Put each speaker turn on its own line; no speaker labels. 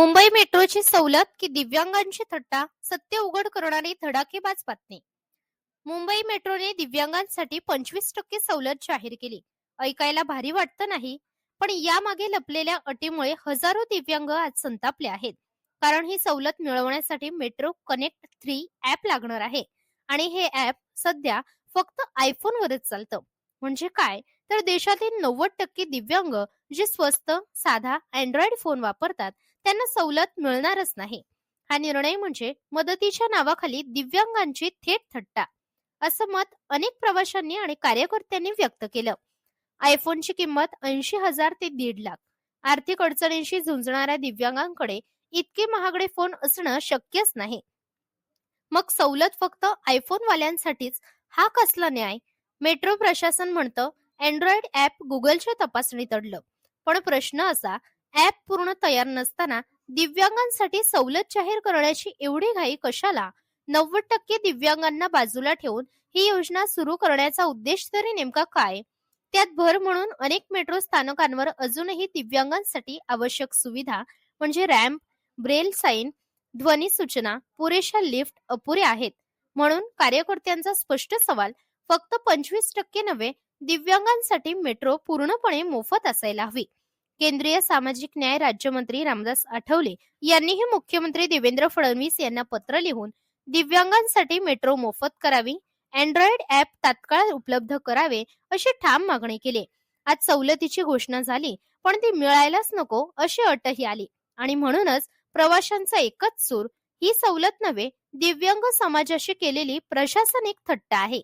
मुंबई मेट्रोची सवलत की दिव्यांगांची थट्टा? सत्य उघड करणारी धडाकेबाज बातमी. मुंबई मेट्रोने दिव्यांगांसाठी पंचवीस टक्के सवलत जाहीर केली. ऐकायला भारी वाटतं नाही पण यामागे लपलेल्या अटीमुळे हजारो दिव्यांग आज संतापले आहेत. कारण ही सवलत मिळवण्यासाठी मेट्रो कनेक्ट थ्री ऍप लागणार आहे. आणि हे ऍप सध्या फक्त आयफोनवरच चालतं. म्हणजे काय? तर देशातील नव्वद टक्के दिव्यांग जे स्वस्त साधा अँड्रॉइड फोन वापरतात त्यांना सवलत मिळणारच नाही. हा निर्णय म्हणजे मदतीच्या नावाखाली दिव्यांगांची थेट थट्टा असं मत अनेक प्रवाशांनी आणि कार्यकर्त्यांनी व्यक्त केलं. आयफोनची किंमत ऐंशी हजार ते दीड लाख. आर्थिक अडचणींशी झुंजणाऱ्या दिव्यांगांकडे इतके महागडे फोन असणं शक्यच नाही. मग सवलत फक्त आयफोन वाल्यांसाठीच हा कसला न्याय? मेट्रो प्रशासन म्हणतं अँड्रॉइड ऍप गुगलच्या तपासणीत अडलं. पण प्रश्न असा ऍप पूर्ण तयार नसताना दिव्यांगांसाठी सवलत जाहीर करण्याची एवढी घाई कशाला? नव्वद टक्के दिव्यांगांना बाजूला ठेवून ही योजना सुरू करण्याचा उद्देश तरी नेमका काय? त्यात भर म्हणून अनेक मेट्रो स्थानकांवर अजूनही दिव्यांगांसाठी आवश्यक सुविधा म्हणजे रॅम्प ब्रेल साईन ध्वनी सूचना पुरेशा लिफ्ट अपुरे आहेत. म्हणून कार्यकर्त्यांचा स्पष्ट सवाल फक्त पंचवीस टक्के नव्हे दिव्यांगांसाठी मेट्रो पूर्णपणे मोफत असायला हवी. केंद्रीय सामाजिक न्याय राज्यमंत्री रामदास आठवले यांनीही मुख्यमंत्री देवेंद्र फडणवीस यांना पत्र लिहून दिव्यांगांसाठी मेट्रो मोफत करावी अँड्रॉइड ऍप तात्काळ उपलब्ध करावे अशी ठाम मागणी केली. आज सवलतीची घोषणा झाली पण ती मिळायलाच नको अशी अटही आली आणि म्हणूनच प्रवाशांचा एकच सूर ही सवलत नव्हे दिव्यांग समाजाशी केलेली प्रशासनिक थट्टा आहे.